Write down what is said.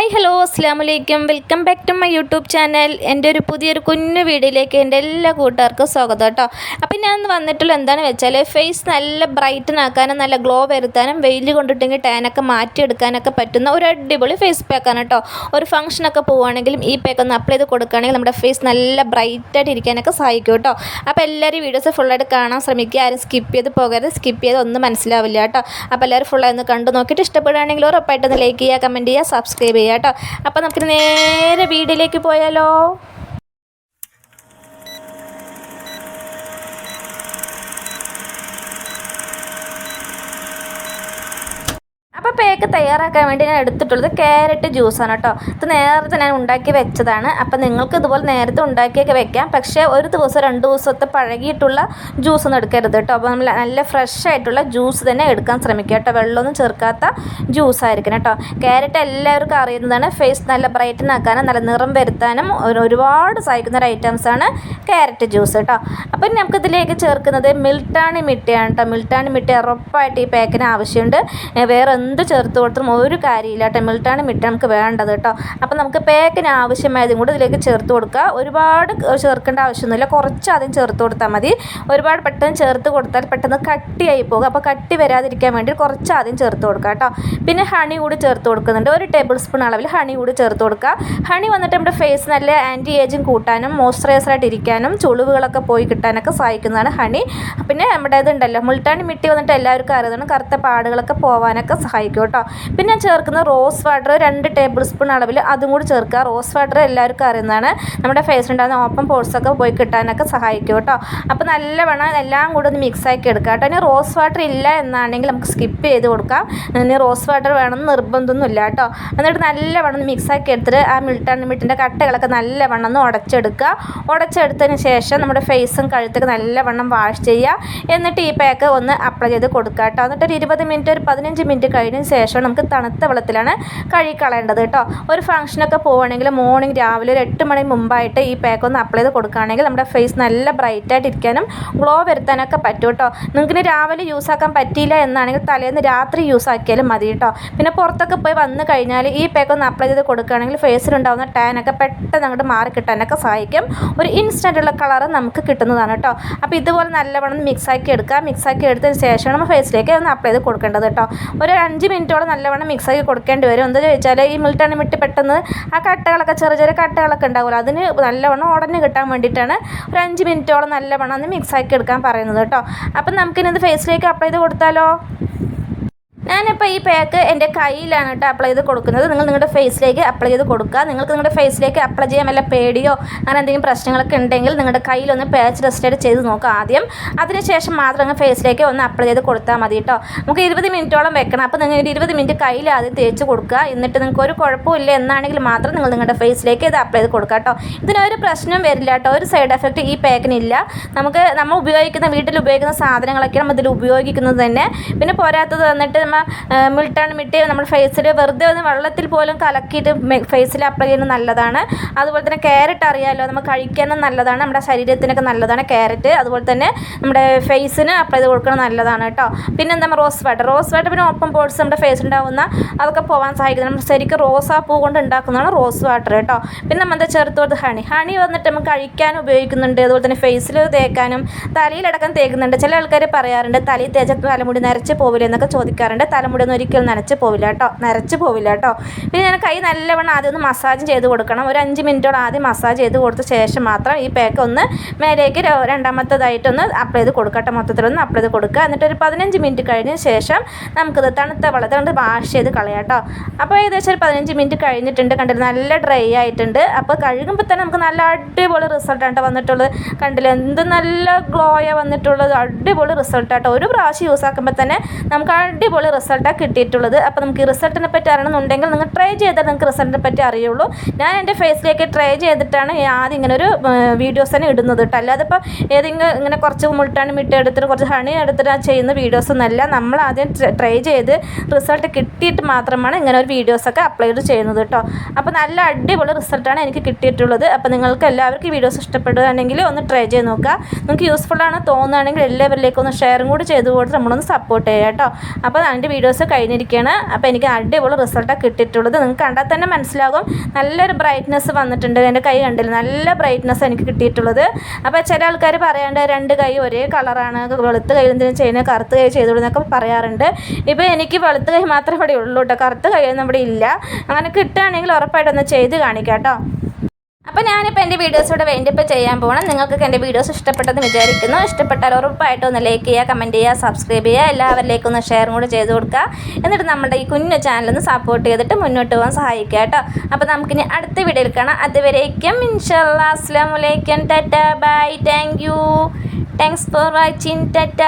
Hi hello അസ്സാം വലൈക്കും welcome back to my YouTube channel. എന്റെ ഒരു പുതിയൊരു കുഞ്ഞു വീഡിയോയിലേക്ക് എന്റെ എല്ലാ കൂട്ടുകാർക്കും സ്വാഗതം കേട്ടോ. അപ്പം ഞാൻ വന്നിട്ടുള്ള എന്താണെന്ന് വെച്ചാൽ ഫേസ് നല്ല ബ്രൈറ്റൻ ആക്കാനും നല്ല ഗ്ലോ വരുത്താനും വെയിൽ കൊണ്ടിട്ടെങ്കിൽ ടാനൊക്കെ മാറ്റിയെടുക്കാനൊക്കെ പറ്റുന്ന ഒരു അടിപൊളി ഫേസ് പാക്കാണ് കേട്ടോ. ഒരു ഫംഗ്ഷനൊക്കെ പോവുകയാണെങ്കിലും ഈ പാക്ക് ഒന്ന് അപ്ലൈ ചെയ്ത് കൊടുക്കുകയാണെങ്കിൽ നമ്മുടെ ഫേസ് നല്ല ബ്രൈറ്റായിട്ട് ഇരിക്കാനൊക്കെ സഹായിക്കും കേട്ടോ. അപ്പോൾ എല്ലാവരും വീഡിയോസ് ഫുള്ളായിട്ട് കാണാൻ ശ്രമിക്കുക. ആരും സ്കിപ്പ് ചെയ്ത് പോകരുത്. സ്കിപ്പ് ചെയ്ത് ഒന്നും മനസ്സിലാവില്ല കേട്ടോ. അപ്പോൾ എല്ലാവരും ഫുള്ളായി ഒന്ന് കണ്ടു നോക്കിയിട്ട് ഇഷ്ടപ്പെടുകയാണെങ്കിൽ ഉറപ്പായിട്ടൊന്ന് ലൈക്ക് ചെയ്യുക കമന്റ് ചെയ്യുക സബ്സ്ക്രൈബ് ചെയ്യുക. കേട്ടോ അപ്പോൾ നമുക്ക് നേരെ വീട്ടിലേക്ക് പോയാലോ? അപ്പോൾ പേക്ക് തയ്യാറാക്കാൻ വേണ്ടി ഞാൻ എടുത്തിട്ടുള്ളത് ക്യാരറ്റ് ജ്യൂസാണ് കേട്ടോ. ഇത് നേരത്തെ ഞാൻ ഉണ്ടാക്കി വെച്ചതാണ്. അപ്പോൾ നിങ്ങൾക്ക് ഇതുപോലെ നേരത്തെ ഉണ്ടാക്കിയൊക്കെ വെക്കാം. പക്ഷേ ഒരു ദിവസം രണ്ട് ദിവസത്തെ പഴകിയിട്ടുള്ള ജ്യൂസ് ഒന്നും എടുക്കരുത് കേട്ടോ. അപ്പോൾ നമ്മൾ നല്ല ഫ്രഷ് ആയിട്ടുള്ള ജ്യൂസ് തന്നെ എടുക്കാൻ ശ്രമിക്കുക കേട്ടോ. വെള്ളമൊന്നും ചേർക്കാത്ത ജ്യൂസ് ആയിരിക്കണം കേട്ടോ. ക്യാരറ്റ് എല്ലാവർക്കും അറിയുന്നതാണ്. ഫേസ് നല്ല ബ്രൈറ്റൻ ആക്കാനും നല്ല നിറം വരുത്താനും ഒരു- ഒരുപാട് സഹായിക്കുന്ന ഒരു ഐറ്റംസാണ് ക്യാരറ്റ് ജ്യൂസ് കേട്ടോ. അപ്പം നമുക്ക് ഇതിലേക്ക് ചേർക്കുന്നത് മിൽട്ടാണി മിട്ടയാണ് കേട്ടോ. മിൽട്ടാണി മിട്ട ഉറപ്പായിട്ട് ഈ പാക്കിന് ആവശ്യമുണ്ട്. വേറെ എന്ത് ചേർത്ത് കൊടുത്തും ഒരു കാര്യമില്ല. കേട്ടോ മിൽട്ടാണി മിട്ട നമുക്ക് വേണ്ടത് കേട്ടോ. അപ്പം നമുക്ക് പേക്കിന് ആവശ്യമായതും കൂടെ ഇതിലേക്ക് ചേർത്ത് കൊടുക്കുക. ഒരുപാട് ചേർക്കേണ്ട ആവശ്യമൊന്നുമില്ല. കുറച്ച് ആദ്യം ചേർത്ത് കൊടുത്താൽ മതി. ഒരുപാട് പെട്ടെന്ന് ചേർത്ത് കൊടുത്താൽ പെട്ടെന്ന് കട്ടിയായി പോകും. അപ്പോൾ കട്ടി വരാതിരിക്കാൻ വേണ്ടി കുറച്ച് ആദ്യം ചേർത്ത് കൊടുക്കുക കേട്ടോ. പിന്നെ ഹണി കൂടി ചേർത്ത് കൊടുക്കുന്നുണ്ട്. ഒരു ടേബിൾ സ്പൂൺ അളവിൽ ഹണി കൂടി ചേർത്ത് കൊടുക്കുക. ഹണി വന്നിട്ട് നമ്മുടെ ഫേസ് നല്ല ആന്റി ഏജിങ് കൂട്ടാനും മോയ്സ്ചറൈസറായിട്ട് ഇരിക്കാനും ചുളിവുകളൊക്കെ പോയി കിട്ടാനൊക്കെ സഹായിക്കുന്നതാണ് ഹണി പിന്നെ നമ്മുടെ ഇതുണ്ടല്ലോ മുൾട്ടാണി മിട്ടി വന്നിട്ട് എല്ലാവർക്കും അറിയുന്നതാണ് കറുത്ത പാടുകളൊക്കെ പോകാനൊക്കെ സഹായിക്കും. കേട്ടോ. പിന്നെ ചേർക്കുന്ന റോസ് വാട്ടർ രണ്ട് ടേബിൾ സ്പൂൺ അളവിൽ അതും കൂടി ചേർക്കുക. റോസ് വാട്ടർ എല്ലാവർക്കും അറിയുന്നതാണ്. നമ്മുടെ ഫേസിലുണ്ടാകുന്ന ഓപ്പൺ പോർട്സൊക്കെ പോയി കിട്ടാനൊക്കെ സഹായിക്കും കേട്ടോ. അപ്പോൾ നല്ലവണ്ണം എല്ലാം കൂടി ഒന്ന് മിക്സ് ആക്കി എടുക്കുക കേട്ടോ. ഇനി റോസ് വാട്ടർ ഇല്ല എന്നാണെങ്കിൽ നമുക്ക് സ്കിപ്പ് ചെയ്ത് കൊടുക്കാം. ഇനി റോസ് വാട്ടർ വേണമെന്ന് നിർബന്ധമൊന്നും ഇല്ല കേട്ടോ. എന്നിട്ട് നല്ലവണ്ണം മിക്സ് ആക്കി എടുത്തിട്ട് ആ മിൽട്ടൺ മിട്ടിന്റെ കട്ടകളൊക്കെ നല്ലവണ്ണം ഒന്ന് ഉടച്ചെടുക്കുക. ഉടച്ചെടുത്തതിന് ശേഷം നമ്മുടെ ഫേസും കഴുത്തൊക്കെ നല്ലവണ്ണം വാഷ് ചെയ്യുക. എന്നിട്ട് ഈ പാക്ക് ഒന്ന് അപ്ലൈ ചെയ്ത് കൊടുക്കുക കേട്ടോ. എന്നിട്ട് ഒരു ഇരുപത് മിനിറ്റ് ഒരു പതിനഞ്ച് മിനിറ്റ് കഴിഞ്ഞതിന് ശേഷം നമുക്ക് തണുത്ത വെള്ളത്തിലാണ് കഴുകിക്കളയേണ്ടത് കേട്ടോ. ഒരു ഫംഗ്ഷനൊക്കെ പോവുകയാണെങ്കിൽ മോർണിംഗ് രാവിലെ ഒരു എട്ട് മണി മുമ്പായിട്ട് ഈ പാക്ക് ഒന്ന് അപ്ലൈ ചെയ്ത് കൊടുക്കുകയാണെങ്കിൽ നമ്മുടെ ഫേസ് നല്ല ബ്രൈറ്റായിട്ട് ഇരിക്കാനും ഗ്ലോ വരുത്താനൊക്കെ പറ്റും കേട്ടോ. നിങ്ങൾക്ക് രാവിലെ യൂസ് ആക്കാൻ പറ്റിയില്ല എന്നാണെങ്കിൽ തലേന്ന് രാത്രി യൂസ് ആക്കിയാലും മതി കേട്ടോ. പിന്നെ പുറത്തൊക്കെ പോയി വന്നു കഴിഞ്ഞാൽ ഈ പാക്ക് ഒന്ന് അപ്ലൈ ചെയ്ത് കൊടുക്കുകയാണെങ്കിൽ ഫേസിലുണ്ടാകുന്ന ടാനൊക്കെ പെട്ടെന്ന് അങ്ങോട്ട് മാറി കിട്ടാനൊക്കെ സഹായിക്കും. ഒരു ഇൻസ്റ്റന്റ് ഉള്ള കളർ നമുക്ക് കിട്ടുന്നതാണ് കേട്ടോ. അപ്പോൾ ഇതുപോലെ നല്ലവണ്ണം മിക്സ് ആക്കി എടുക്കുക. മിക്സ് ആക്കി എടുത്തതിന് ശേഷം നമ്മൾ ഫേസിലേക്ക് ഒന്ന് അപ്ലൈ ചെയ്ത് കൊടുക്കേണ്ടത് കേട്ടോ. ഒരു മിനിറ്റോളം നല്ലവണ്ണം മിക്സ് ആക്കി കൊടുക്കേണ്ടി വരും. എന്താ ചോദിച്ചാൽ ഈ മിൽട്ടണി മിട്ട് പെട്ടെന്ന് ആ കട്ടകളൊക്കെ ചെറിയ ചെറിയ കട്ടകളൊക്കെ ഉണ്ടാവുമല്ലോ അതിന് നല്ലവണ്ണം ഉടനെ കിട്ടാൻ വേണ്ടിയിട്ടാണ് ഒരു അഞ്ച് മിനിറ്റോളം നല്ലവണ്ണം മിക്സ് ആക്കി എടുക്കാൻ പറയുന്നത് കേട്ടോ. അപ്പം നമുക്കിനി ഫേസിലേക്ക് അപ്ലൈ ചെയ്ത് കൊടുത്താലോ? ഞാനിപ്പോൾ ഈ പാക്ക് എന്റെ കയ്യിലാണ് കേട്ടോ അപ്ലൈ ചെയ്ത് കൊടുക്കുന്നത്. നിങ്ങൾ നിങ്ങളുടെ ഫേസിലേക്ക് അപ്ലൈ ചെയ്ത് കൊടുക്കുക. നിങ്ങൾക്ക് നിങ്ങളുടെ ഫേസിലേക്ക് അപ്ലൈ ചെയ്യാൻ വല്ല പേടിയോ അങ്ങനെ എന്തെങ്കിലും പ്രശ്നങ്ങളൊക്കെ ഉണ്ടെങ്കിൽ നിങ്ങളുടെ കയ്യിലൊന്ന് പാച്ച് ടെസ്റ്റ് ചെയ്ത് നോക്കുക ആദ്യം. അതിനുശേഷം മാത്രം അങ്ങ് ഫേസിലേക്ക് ഒന്ന് അപ്ലൈ ചെയ്ത് കൊടുത്താൽ മതി കേട്ടോ നമുക്ക് ഇരുപത് മിനിറ്റോളം വെക്കണം. അപ്പോൾ നിങ്ങൾ ഒരു ഇരുപത് മിനിറ്റ് കയ്യിൽ ആദ്യം തേച്ച് കൊടുക്കുക. എന്നിട്ട് നിങ്ങൾക്ക് ഒരു കുഴപ്പമില്ല എന്നാണെങ്കിൽ മാത്രം നിങ്ങൾ നിങ്ങളുടെ ഫേസിലേക്ക് ഇത് അപ്ലൈ ചെയ്ത് കൊടുക്കുക കേട്ടോ ഇതിനൊരു പ്രശ്നം വരില്ല കേട്ടോ ഒരു സൈഡ് എഫക്റ്റ് ഈ പാക്കിനില്ല നമുക്ക് നമ്മൾ ഉപയോഗിക്കുന്ന വീട്ടിൽ ഉപയോഗിക്കുന്ന സാധനങ്ങളൊക്കെ നമ്മൾ ഇതിൽ ഉപയോഗിക്കുന്നത് തന്നെ. പിന്നെ പോരാത്തത് വന്നിട്ട് നമ്മൾ മിൽട്ടൺ മിട്ടി. നമ്മൾ ഫേസിൽ വെറുതെ ഒന്ന് വെള്ളത്തിൽ പോലും കലക്കിയിട്ട് ഫേസിൽ അപ്ലൈ ചെയ്യുന്നത് നല്ലതാണ്. അതുപോലെ തന്നെ ക്യാരറ്റ് അറിയാമല്ലോ നമ്മൾ കഴിക്കാനും നല്ലതാണ്. നമ്മുടെ ശരീരത്തിനൊക്കെ നല്ലതാണ് ക്യാരറ്റ് അതുപോലെ തന്നെ നമ്മുടെ ഫേസിന് അപ്ലൈ ചെയ്ത് കൊടുക്കുന്നത് നല്ലതാണ് കേട്ടോ. പിന്നെ എന്താ റോസ് വാട്ടർ റോസ് വാട്ടർ പിന്നെ ഓപ്പൺ പോർട്സ് നമ്മുടെ ഫേസിൽ ഉണ്ടാവുന്ന അതൊക്കെ പോകാൻ സഹായിക്കുന്നത് നമ്മൾ ശരിക്കും റോസാ പൂ കൊണ്ട് ഉണ്ടാക്കുന്നതാണ് റോസ് വാട്ടർ കേട്ടോ. പിന്നെ നമ്മൾ എന്താ ചേർത്ത് കൊടുത്ത് ഹണി ഹണി വന്നിട്ട് നമ്മൾ കഴിക്കാൻ ഉപയോഗിക്കുന്നുണ്ട്. അതുപോലെ തന്നെ ഫേസിൽ തേക്കാനും തലയിലടക്കം തേക്കുന്നുണ്ട്. ചില ആൾക്കാർ പറയാറുണ്ട് തലയിൽ തേച്ച തലമുടി നരച്ച് പോവില്ല എന്നൊക്കെ ചോദിക്കാറുണ്ട്. തലമുടി ഒന്നും ഒരിക്കലും നനച്ച് പോവില്ല കേട്ടോ. നരച്ച് പോവില്ല കേട്ടോ. പിന്നെ ഞാൻ കൈ നല്ലവണ്ണം ആദ്യം ഒന്ന് മസാജ് ചെയ്ത് കൊടുക്കണം. ഒരു അഞ്ച് മിനിറ്റോളം ആദ്യം മസാജ് ചെയ്ത് കൊടുത്ത ശേഷം മാത്രം ഈ പാക്ക് ഒന്ന് മേലേക്ക് രണ്ടാമത്തേതായിട്ടൊന്ന് അപ്ലൈ ചെയ്ത് കൊടുക്കട്ടെ. മൊത്തത്തിലൊന്ന് അപ്ലൈ ചെയ്ത് കൊടുക്കുക. എന്നിട്ട് ഒരു പതിനഞ്ച് മിനിറ്റ് കഴിഞ്ഞ ശേഷം നമുക്കിത് തണുത്ത വെള്ളത്തിൽ കൊണ്ട് വാഷ് ചെയ്ത് കളയാട്ടോ അപ്പോൾ ഏകദേശം ഒരു പതിനഞ്ച് മിനിറ്റ് കഴിഞ്ഞിട്ടുണ്ട്. കണ്ടില്ല? നല്ല ഡ്രൈ ആയിട്ടുണ്ട്. അപ്പോൾ കഴുകുമ്പോൾ തന്നെ നമുക്ക് നല്ല അടിപൊളി റിസൾട്ടാണ് വന്നിട്ടുള്ളത്. കണ്ടില്ല? എന്ത് നല്ല ഗ്ലോയാണ് വന്നിട്ടുള്ളത്. അടിപൊളി റിസൾട്ടാട്ടോ ഒരു പ്രാവശ്യം യൂസ് ആക്കുമ്പോൾ തന്നെ നമുക്ക് അടിപൊളി റിസൾട്ടാണ് കിട്ടിയിട്ടുള്ളത്. അപ്പോൾ നമുക്ക് ഈ റിസൾട്ടിനെ പറ്റി അറിയണമെന്നുണ്ടെങ്കിൽ നിങ്ങൾ ട്രൈ ചെയ്താൽ നിങ്ങൾക്ക് റിസൾട്ടിനെ പറ്റി അറിയുള്ളൂ. ഞാൻ എന്റെ ഫേസിലേക്ക് ട്രൈ ചെയ്തിട്ടാണ് ആദ്യം ഇങ്ങനെ ഒരു വീഡിയോസ് തന്നെ ഇടുന്നത് കേട്ടോ. അല്ലാതെ ഇപ്പോൾ ഏതെങ്കിലും ഇങ്ങനെ കുറച്ച് മുൾട്ടാണ് മിട്ട് എടുത്തിട്ട് കുറച്ച് ഹണി എടുത്തിട്ട് ചെയ്യുന്ന വീഡിയോസ് ഒന്നല്ല. നമ്മൾ ആദ്യം ട്രൈ ചെയ്ത് റിസൾട്ട് കിട്ടിയിട്ട് മാത്രമാണ് ഇങ്ങനെ ഒരു വീഡിയോസൊക്കെ അപ്ലോഡ് ചെയ്യുന്നത് കേട്ടോ. അപ്പോൾ നല്ല അടിപൊളി റിസൾട്ടാണ് എനിക്ക് കിട്ടിയിട്ടുള്ളത്. അപ്പോൾ നിങ്ങൾക്ക് എല്ലാവർക്കും വീഡിയോസ് ഇഷ്ടപ്പെടുകയാണെങ്കിൽ ഒന്ന് ട്രൈ ചെയ്ത് നോക്കുക. നിങ്ങൾക്ക് യൂസ്ഫുൾ ആണ് തോന്നുകയാണെങ്കിൽ എല്ലാവരിലേക്കും ഒന്ന് ഷെയറും കൂടി ചെയ്ത് കൊടുത്ത് നമ്മളൊന്ന് സപ്പോർട്ട് ചെയ്യാം കേട്ടോ. അപ്പോൾ രണ്ട് വീഡിയോസ് കഴിഞ്ഞിരിക്കുകയാണ്. അപ്പോൾ എനിക്ക് അടിപൊളി റിസൾട്ടാണ് കിട്ടിയിട്ടുള്ളത്. നിങ്ങൾക്ക് കണ്ടാൽ തന്നെ മനസ്സിലാകും. നല്ലൊരു ബ്രൈറ്റ്നസ് വന്നിട്ടുണ്ട്. എന്റെ കൈ കണ്ടില്ല? നല്ല ബ്രൈറ്റ്നസ് എനിക്ക് കിട്ടിയിട്ടുള്ളത്. അപ്പോൾ ചില ആൾക്കാർ പറയാണ്ട് രണ്ട് കൈ ഒരേ കളറാണ് വെളുത്ത കൈ എന്തിനും ചെയ്യുന്നത് കറുത്ത കൈ ചെയ്തോളൂ എന്നൊക്കെ പറയാറുണ്ട്. ഇപ്പോൾ എനിക്ക് വെളുത്ത കൈ മാത്രമേ ഇവിടെ ഉള്ളൂ കേട്ടോ. കറുത്ത ഒന്നും ഇവിടെ ഇല്ല. അങ്ങനെ കിട്ടുകയാണെങ്കിൽ ഉറപ്പായിട്ടൊന്ന് ചെയ്ത് കാണിക്കാം കേട്ടോ. അപ്പോൾ ഞാനിപ്പോൾ എന്റെ വീഡിയോസോടെ വേണ്ടി ഇപ്പോൾ ചെയ്യാൻ പോകണം നിങ്ങൾക്ക് എന്റെ വീഡിയോസ് ഇഷ്ടപ്പെട്ടെന്ന് വിചാരിക്കുന്നു. ഇഷ്ടപ്പെട്ടാൽ ഉറപ്പായിട്ടും ഒന്ന് ലൈക്ക് ചെയ്യുക കമന്റ് ചെയ്യുക സബ്സ്ക്രൈബ് ചെയ്യുക. എല്ലാവരിലേക്കും ഒന്ന് ഷെയറും കൂടെ ചെയ്ത് കൊടുക്കുക. എന്നിട്ട് നമ്മുടെ ഈ കുഞ്ഞു ചാനലൊന്ന് സപ്പോർട്ട് ചെയ്തിട്ട് മുന്നോട്ട് പോകാൻ സഹായിക്കുക കേട്ടോ. അപ്പോൾ നമുക്കിനി അടുത്ത വീഡിയോയിൽ കാണാം. അതുവരേക്കും ഇൻഷാല്ലാ അസ്ലാമലൈക്കും tata. Bye. Thank you thanks for watching tata.